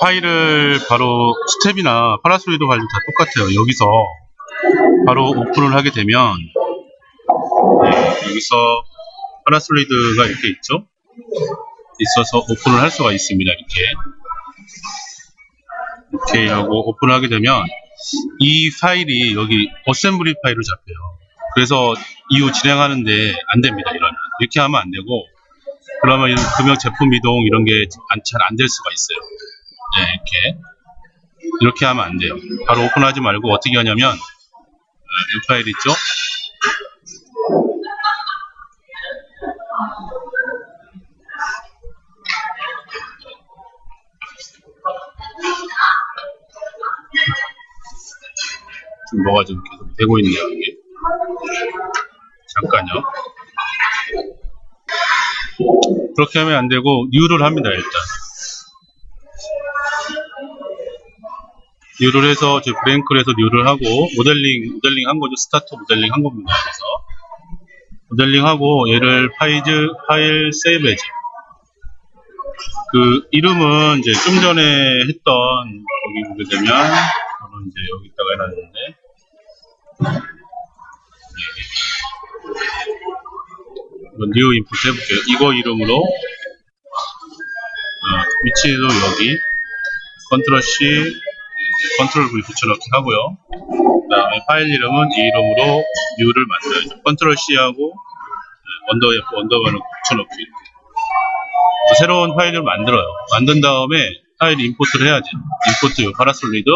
파일을 바로 스텝이나 파라솔리드 파일도 다 똑같아요. 여기서 바로 오픈을 하게 되면 네, 여기서 파라솔리드가 이렇게 있죠. 있어서 오픈을 할 수가 있습니다. 이렇게 이렇게 하고 오픈을 하게 되면 이 파일이 여기 어셈블리 파일로 잡혀요. 그래서 이후 진행하는데 안 됩니다. 이런 이렇게 하면 안 되고 그러면 금형 제품 이동 이런 게 잘 안 될 수가 있어요. 네, 이렇게 이렇게 하면 안 돼요. 바로 오픈하지 말고 어떻게 하냐면 어, 이 파일 있죠? 지금 뭐가 좀 계속 되고 있네요. 이게 잠깐요. 그렇게 하면 안 되고 뉴를 합니다. 일단 뉴를 해서 브랭크를 해서 뉴를 하고 모델링 모델링 한 거죠. 스타트 모델링 한 겁니다. 그래서 모델링 하고 얘를 파이즈 파일 세이브해죠. 그 이름은 이제 좀 전에 했던 거기 보게 되면 저는 이제 여기다가 해놨는데 뉴 인풋 해볼게요. 이거 이름으로 어, 위치도 여기 컨트롤 C 컨트롤 V 붙여넣기 하고요. 그 다음에 파일 이름은 이 이름으로 뉴를 만들어야죠. 컨트롤 C하고 언더 F 언더바를 붙여넣기. 새로운 파일을 만들어요. 만든 다음에 파일 임포트를 해야지. 임포트 요 파라솔리드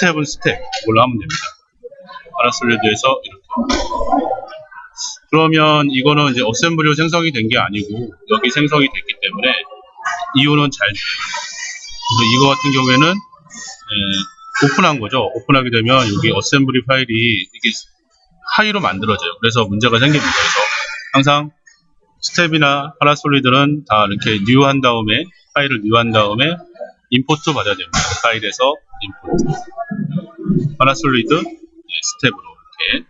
스텝은 스텝 하면 됩니다. 파라솔리드에서 이렇게. 그러면 이거는 이제 어셈블리로 생성이 된 게 아니고 여기 생성이 됐기 때문에 이유는 잘. 그래서 이거 같은 경우에는 에, 오픈한 거죠. 오픈하게 되면 여기 어셈블리 파일이 이게 하이로 만들어져요. 그래서 문제가 생깁니다. 그래서 항상 스텝이나 파라솔리드는 다 이렇게 뉴한 다음에 파일을 뉴한 다음에 임포트 받아야 됩니다. 파일에서 임포트. 파라솔리드 네, 스텝으로 이렇게